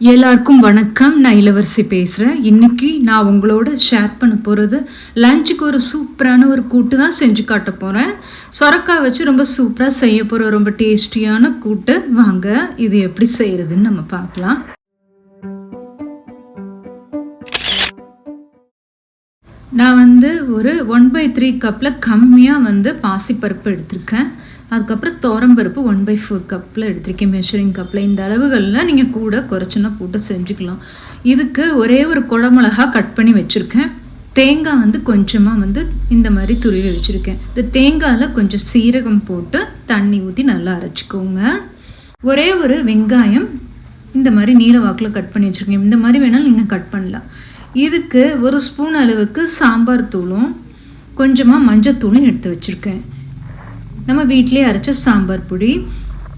எல்லாருக்கும் வணக்கம். நான் இளவரசி பேசுகிறேன் இன்றைக்கி நான் உங்களோட ஷேர் பண்ண போகிறது லஞ்சுக்கு ஒரு சூப்பரான ஒரு கூட்டு தான் செஞ்சு காட்ட போகிறேன் சொரக்காய் வச்சு ரொம்ப சூப்பராக செய்ய போகிற ரொம்ப டேஸ்டியான கூட்டு. வாங்க இது எப்படி செய்கிறதுன்னு நம்ம பார்க்கலாம். நான் வந்து ஒரு ஒன் பை த்ரீ கப்பில் கம்மியாக வந்து பாசிப்பருப்பு எடுத்திருக்கேன். அதுக்கப்புறம் துவரம்பருப்பு ஒன் பை ஃபோர் கப்பில் எடுத்திருக்கேன் மெஷரிங் கப்பில் இந்த அளவுகளில் நீங்கள் கூட குறைச்சுன்னா போட்டு செஞ்சுக்கலாம். இதுக்கு ஒரே ஒரு குடமிளகா கட் பண்ணி வச்சுருக்கேன். தேங்காய் வந்து கொஞ்சமாக வந்து இந்த மாதிரி துருவி வச்சுருக்கேன். இந்த தேங்காயில் கொஞ்சம் சீரகம் போட்டு தண்ணி ஊற்றி நல்லா அரைச்சிக்கோங்க. ஒரே ஒரு வெங்காயம் இந்த மாதிரி நீல வாக்கில் கட் பண்ணி வச்சுருக்கேன். இந்த மாதிரி வேணாலும் நீங்கள் கட் பண்ணலாம். இதுக்கு ஒரு ஸ்பூன் அளவுக்கு சாம்பார் தூளும் கொஞ்சமாக மஞ்சத்தூளும் எடுத்து வச்சுருக்கேன். நம்ம வீட்டிலே அரைச்ச சாம்பார் பொடி.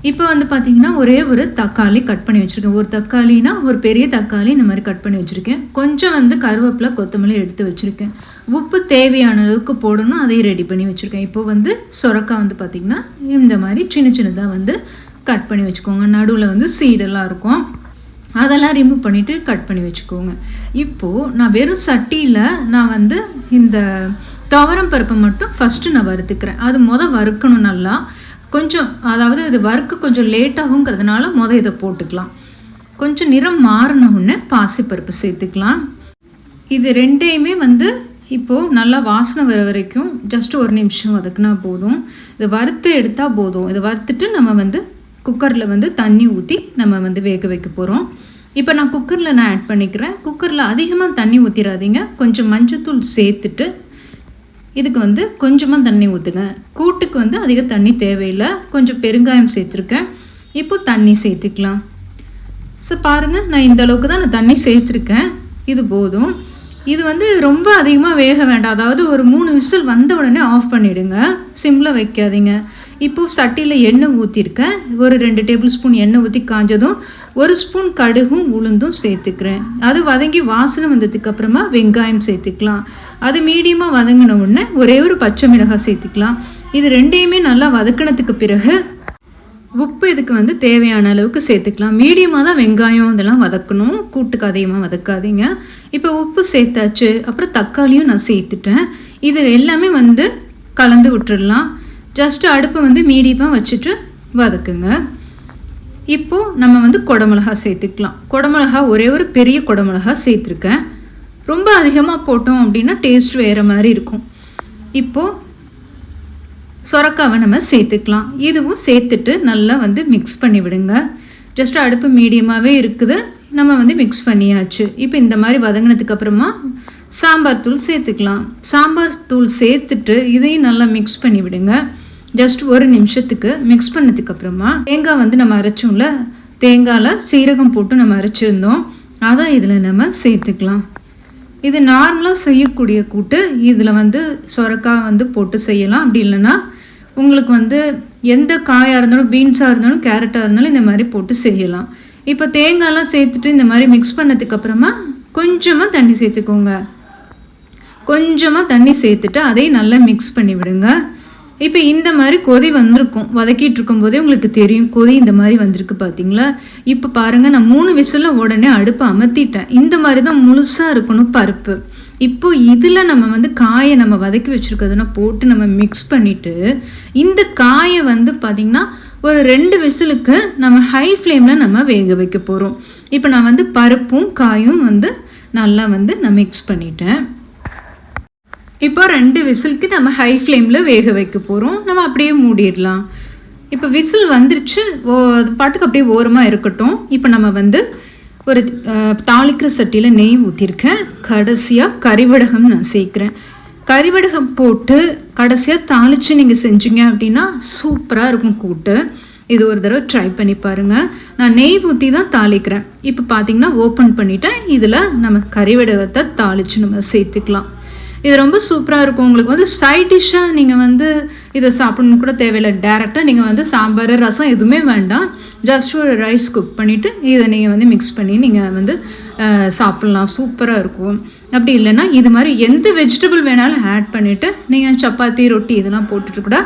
இப்போ வந்து பார்த்தீங்கன்னா ஒரே ஒரு தக்காளி கட் பண்ணி வச்சுருக்கேன். ஒரு தக்காளினா ஒரு பெரிய தக்காளி இந்த மாதிரி கட் பண்ணி வச்சுருக்கேன். கொஞ்சம் வந்து கருவேப்பிலை கொத்தமல்லி எடுத்து வச்சுருக்கேன். உப்பு தேவையான அளவுக்கு போடணும் அதையும் ரெடி பண்ணி வச்சுருக்கேன். இப்போ வந்து சொரக்காய் வந்து பார்த்திங்கன்னா இந்த மாதிரி சின்ன சின்னதாக வந்து கட் பண்ணி வச்சுக்கோங்க. நடுவில் வந்து சீடெல்லாம் இருக்கும். அதெல்லாம் ரிமூவ் பண்ணிவிட்டு கட் பண்ணி வச்சுக்கோங்க. இப்போது நான் வெறும் சட்டியில் நான் வந்து இந்த துவரம் பருப்பை மட்டும் ஃபஸ்ட்டு நான் வறுத்துக்கிறேன். அது மொதல் வறுக்கணும் நல்லா. கொஞ்சம் அதாவது இது வறுக்க கொஞ்சம் லேட்டாகுங்கிறதுனால மொதல் இதை போட்டுக்கலாம். கொஞ்சம் நிறம் மாறின உடனே பாசிப்பருப்பு சேர்த்துக்கலாம். இது ரெண்டையுமே வந்து இப்போது நல்லா வாசனை வர வரைக்கும் ஜஸ்ட் ஒரு நிமிஷம் வதக்குனா போதும். இதை வறுத்து எடுத்தால் போதும். இதை வறுத்துட்டு நம்ம வந்து குக்கரில் வந்து தண்ணி ஊற்றி நம்ம வந்து வேக வைக்க போகிறோம் இப்போ நான் குக்கரில் நான் ஆட் பண்ணிக்கிறேன். குக்கரில் அதிகமாக தண்ணி ஊற்றிடாதீங்க கொஞ்சம் மஞ்சத்தூள் சேர்த்துட்டு இதுக்கு வந்து கொஞ்சமாக தண்ணி ஊற்றுங்க கூட்டுக்கு வந்து அதிக தண்ணி தேவையில்லை. கொஞ்சம் பெருங்காயம் சேர்த்துருக்கேன். இப்போ தண்ணி சேர்த்துக்கலாம். ஸோ பாருங்கள் நான் இந்த அளவுக்கு தான் நான் தண்ணி சேர்த்துருக்கேன். இது போதும். இது வந்து ரொம்ப அதிகமாக வேக வேண்டாம். அதாவது ஒரு மூணு விசில் வந்த உடனே ஆஃப் பண்ணிவிடுங்க சிம்மில் வைக்காதீங்க. இப்போது சட்டியில் எண்ணெய் ஊற்றிருக்கேன் ஒரு ரெண்டு டேபிள் ஸ்பூன் எண்ணெய் ஊற்றி காஞ்சதும் ஒரு ஸ்பூன் கடுகும் உளுந்தும் சேர்த்துக்கிறேன். அது வதங்கி வாசனை வந்ததுக்கு அப்புறமா வெங்காயம் சேர்த்துக்கலாம். அது மீடியமாக வதங்கின உடனே ஒரே ஒரு பச்சை மிளகாய் சேர்த்துக்கலாம். இது ரெண்டையுமே நல்லா வதக்கினதுக்கு பிறகு உப்பு இதுக்கு வந்து தேவையான அளவுக்கு சேர்த்துக்கலாம். மீடியமாக தான் வெங்காயம் இதெல்லாம் வதக்கணும். கூட்டுக்கு அதிகமாக வதக்காதீங்க. இப்போ உப்பு சேர்த்தாச்சு. அப்புறம் தக்காளியும் நான் சேர்த்துட்டேன். இது எல்லாமே வந்து கலந்து விட்டுடலாம் ஜஸ்ட்டு அடுப்பை வந்து மீடியமாக வச்சுட்டு வதக்குங்க. இப்போது நம்ம வந்து குடமிளகா சேர்த்துக்கலாம். குடமிளகா ஒரே ஒரு பெரிய குடமிளகா சேர்த்துருக்கேன். ரொம்ப அதிகமாக போட்டோம் அப்படின்னா டேஸ்ட் வேறு மாதிரி இருக்கும். இப்போது சொரக்காவை நம்ம சேர்த்துக்கலாம். இதுவும் சேர்த்துட்டு நல்லா வந்து மிக்ஸ் பண்ணி விடுங்க. ஜஸ்ட் அடுப்பு மீடியமாகவே இருக்குது. நம்ம வந்து மிக்ஸ் பண்ணியாச்சு. இப்போ இந்த மாதிரி வதங்கினதுக்கு அப்புறமா சாம்பார் தூள் சேர்த்துக்கலாம். சாம்பார் தூள் சேர்த்துட்டு இதையும் நல்லா மிக்ஸ் பண்ணி விடுங்க. ஜஸ்ட் ஒரு நிமிஷத்துக்கு மிக்ஸ் பண்ணதுக்கு அப்புறமா தேங்காய் வந்து நம்ம அரைச்சோம்ல தேங்காயில் சீரகம் போட்டு நம்ம அரைச்சிருந்தோம். அதான் இதில் நம்ம சேர்த்துக்கலாம். இது நார்மலாக செய்யக்கூடிய கூட்டு இதில் வந்து சொரக்காய் வந்து போட்டு செய்யலாம். அப்படி இல்லைன்னா உங்களுக்கு வந்து எந்த காயாக இருந்தாலும் பீன்ஸாக இருந்தாலும் கேரட்டாக இருந்தாலும் இந்த மாதிரி போட்டு செய்யலாம். இப்போ தேங்காயெலாம் சேர்த்துட்டு இந்த மாதிரி மிக்ஸ் பண்ணதுக்கப்புறமா கொஞ்சமாக தண்ணி சேர்த்துக்கோங்க. கொஞ்சமாக தண்ணி சேர்த்துட்டு அதையும் நல்லா மிக்ஸ் பண்ணி விடுங்க. இப்போ இந்த மாதிரி கொதி வந்திருக்கும் வதக்கிட்டு இருக்கும்போதே உங்களுக்கு தெரியும் கொதி இந்த மாதிரி வந்திருக்கு பார்த்தீங்களா இப்போ பாருங்கள் நான் மூணு விசிலில் உடனே அடுப்பை அமர்த்திட்டேன். இந்த மாதிரி தான் முழுசாக இருக்கணும் பருப்பு. இப்போ இதில் நம்ம வந்து காயை நம்ம வதக்கி வச்சுருக்கிறதுனா போட்டு நம்ம மிக்ஸ் பண்ணிவிட்டு இந்த காயை வந்து பார்த்திங்கன்னா ஒரு ரெண்டு விசிலுக்கு நம்ம ஹை ஃப்ளேமில் நம்ம வேக வைக்க போகிறோம் இப்போ நான் வந்து பருப்பும் காயும் வந்து நல்லா வந்து நான் மிக்ஸ் பண்ணிட்டேன். இப்போ ரெண்டு விசிலுக்கு நம்ம ஹை ஃப்ளேமில் வேக வைக்க போகிறோம் நம்ம அப்படியே மூடிடலாம். இப்போ விசில் வந்துருச்சு. ஓ அது பாட்டுக்கு அப்படியே ஓரமாக இருக்கட்டும். இப்போ நம்ம வந்து ஒரு தாளிக்கிற சட்டியில் நெய் ஊற்றிருக்கேன் கடைசியாக கறிவடகம் நான் சேர்க்குறேன். கறிவடகம் போட்டு கடைசியாக தாளித்து நீங்கள் செஞ்சீங்க அப்படின்னா சூப்பராக இருக்கும் கூட்டு. இது ஒரு தடவை ட்ரை பண்ணி பாருங்கள் நான் நெய் ஊற்றி தான் தாளிக்கிறேன். இப்போ பார்த்தீங்கன்னா ஓப்பன் பண்ணிவிட்டேன் இதில் நம்ம கறிவடகத்தை தாளித்து நம்ம சேர்த்துக்கலாம். இது ரொம்ப சூப்பராக இருக்கும். உங்களுக்கு வந்து சைட் டிஷ்ஷாக நீங்கள் வந்து இதை சாப்பிடணும் கூட தேவையில்லை. டேரெக்டாக நீங்கள் வந்து சாம்பார் ரசம் எதுவுமே வேண்டாம். ஜஸ்ட் ஒரு ரைஸ் குக் பண்ணிவிட்டு இதை நீங்கள் வந்து மிக்ஸ் பண்ணி நீங்கள் வந்து சாப்பிட்லாம். சூப்பராக இருக்கும். அப்படி இல்லைன்னா இது மாதிரி எந்த வெஜிடபிள் வேணாலும் ஆட் பண்ணிவிட்டு நீங்கள் சப்பாத்தி ரொட்டி இதெல்லாம் போட்டுட்டு கூட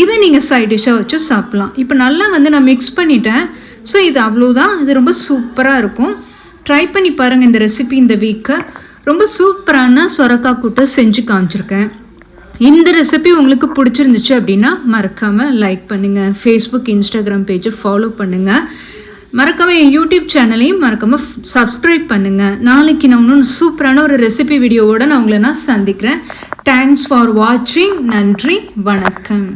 இதை நீங்கள் சைட் டிஷ்ஷாக வச்சு சாப்பிட்லாம். இப்போ நல்லா வந்து நான் மிக்ஸ் பண்ணிட்டேன். ஸோ இது அவ்வளோதான் இது ரொம்ப சூப்பராக இருக்கும். ட்ரை பண்ணி பாருங்கள் இந்த ரெசிபி இந்த வீக்கை ரொம்ப சூப்பரான சொரக்காய் கூட்டை செஞ்சு காமிச்சிருக்கேன். இந்த ரெசிபி உங்களுக்கு பிடிச்சிருந்துச்சு அப்படின்னா மறக்காமல் லைக் பண்ணுங்கள் ஃபேஸ்புக் இன்ஸ்டாகிராம் பேஜை ஃபாலோ பண்ணுங்கள் மறக்காமல் என் யூடியூப் சேனலையும் மறக்காமல் சப்ஸ்கிரைப் பண்ணுங்கள் நாளைக்கு நான் இன்னும் சூப்பரான ஒரு ரெசிபி வீடியோவோடு நான் உங்களை நான் சந்திக்கிறேன். தேங்க்ஸ் ஃபார் வாட்சிங் நன்றி. வணக்கம்.